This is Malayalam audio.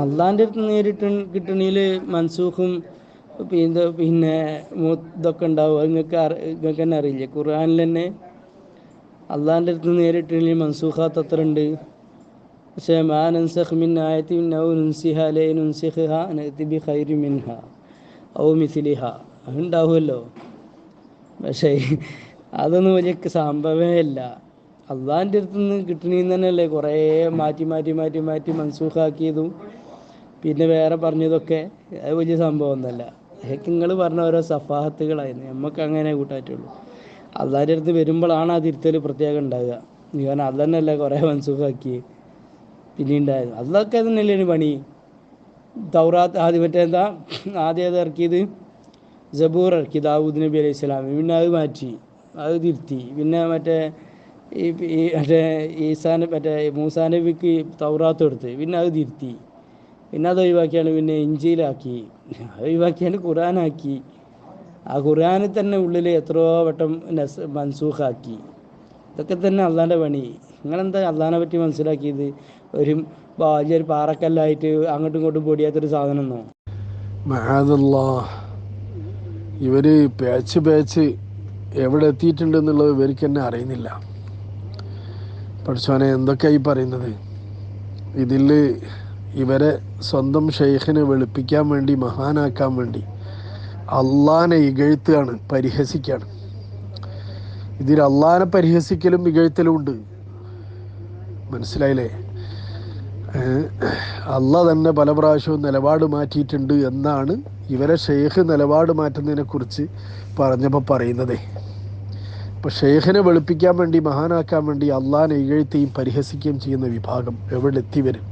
അള്ളാന്റെ അടുത്ത് നേരിട്ട് കിട്ടണിൽ മൻസൂഖും പിന്നെ പിന്നെ ഇതൊക്കെ ഉണ്ടാവും. അത് നിങ്ങൾക്ക് നിങ്ങൾക്ക് തന്നെ അറിയില്ലേ? ഖുർആാനിൽ തന്നെ അള്ളാന്റെ അടുത്ത് നേരിട്ട് മൻസൂഖാത്ത് അത്ര ഉണ്ട്. പക്ഷേ മാ നൻസഖ് മിൻ ആയത്തി ഔ മിഥിലിഹ അതുണ്ടാവുമല്ലോ പക്ഷേ അതൊന്നും വലിയ സംഭവമേ അല്ല അള്ളാന്റെ അടുത്ത് നിന്ന് കിട്ടണീന്ന് തന്നെയല്ലേ കുറേ മാറ്റി മാറ്റി മാറ്റി മാറ്റി മൻസൂഖാക്കിയതും പിന്നെ വേറെ പറഞ്ഞതൊക്കെ അത് വലിയ സംഭവം ഒന്നല്ല. അതൊക്കെ നിങ്ങൾ പറഞ്ഞ ഓരോ സഫാഹത്തുകളായിരുന്നു. നമുക്ക് അങ്ങനെ കൂട്ടാറ്റുള്ളൂ. അള്ളാന്റെ അടുത്ത് വരുമ്പോഴാണ് ആ തിരുത്തൽ പ്രത്യേകം ഉണ്ടാകുക കാരണം അത് തന്നെയല്ലേ കുറേ മനസ്സുഖാക്കി പിന്നെ ഉണ്ടായത് അതൊക്കെ തന്നെയല്ലേ പണി? തൗറാത്ത് ആദ്യം മറ്റേ എന്താ? ആദ്യം അത് ഇറക്കിയത്? ജബൂർ ഇറക്കി ദാവൂദ് നബി അലൈഹി സ്വലാം. പിന്നെ അത് മാറ്റി. അത് തിരുത്തി. പിന്നെ മറ്റേ ഈ മറ്റേ ഈസാൻ മറ്റേ മൂസാ നബിക്ക് തൗറാത്ത് എടുത്ത് പിന്നെ അത് തിരുത്തി. പിന്നെ അത് ഒഴിവാക്കിയാണ് പിന്നെ ഇഞ്ചിയിലാക്കി. അത് ഒഴിവാക്കിയാണ് ഖുറാനാക്കി ആ ഖുറാനിൽ തന്നെ ഉള്ളിൽ എത്രയോ വട്ടം നസ് മൻസൂഖാക്കി. ഇതൊക്കെ തന്നെ അള്ളാന്റെ പണി. നിങ്ങളെന്താ അള്ളാനെ പറ്റി മനസ്സിലാക്കിയത്? ഒരു വലിയൊരു പാറക്കല്ലായിട്ട് അങ്ങോട്ടും ഇങ്ങോട്ടും പൊടിയാത്തൊരു സാധനം എന്നോ മഹാദല്ലാ ഇവർ പേച്ച് പേച്ച് എവിടെ എത്തിയിട്ടുണ്ട് എന്നുള്ളത് ഇവർക്ക് തന്നെ അറിയുന്നില്ല. പഠിച്ചോനെ എന്തൊക്കെയായി പറയുന്നത്? ഇതിൽ ഇവരെ സ്വന്തം ഷെയ്ഖിനെ വെളുപ്പിക്കാൻ വേണ്ടി മഹാനാക്കാൻ വേണ്ടി അള്ളാനെ ഇകഴ്ത്തുകയാണ് പരിഹസിക്കുകയാണ്. ഇതിൽ അള്ളാനെ പരിഹസിക്കലും ഇകഴ്ത്തലും ഉണ്ട്. മനസ്സിലായില്ലേ? അല്ല തന്നെ പല പ്രാവശ്യവും നിലപാട് മാറ്റിയിട്ടുണ്ട് എന്നാണ് ഇവരെ ഷെയ്ഖ് നിലപാട് മാറ്റുന്നതിനെക്കുറിച്ച് പറഞ്ഞപ്പോൾ പറയുന്നതേ. ഇപ്പം ഷെയ്ഖിനെ വെളുപ്പിക്കാൻ വേണ്ടി മഹാനാക്കാൻ വേണ്ടി അള്ളാനെ ഇകഴ്ത്തുകയും പരിഹസിക്കുകയും ചെയ്യുന്ന വിഭാഗം എവിടെ എത്തി വരും?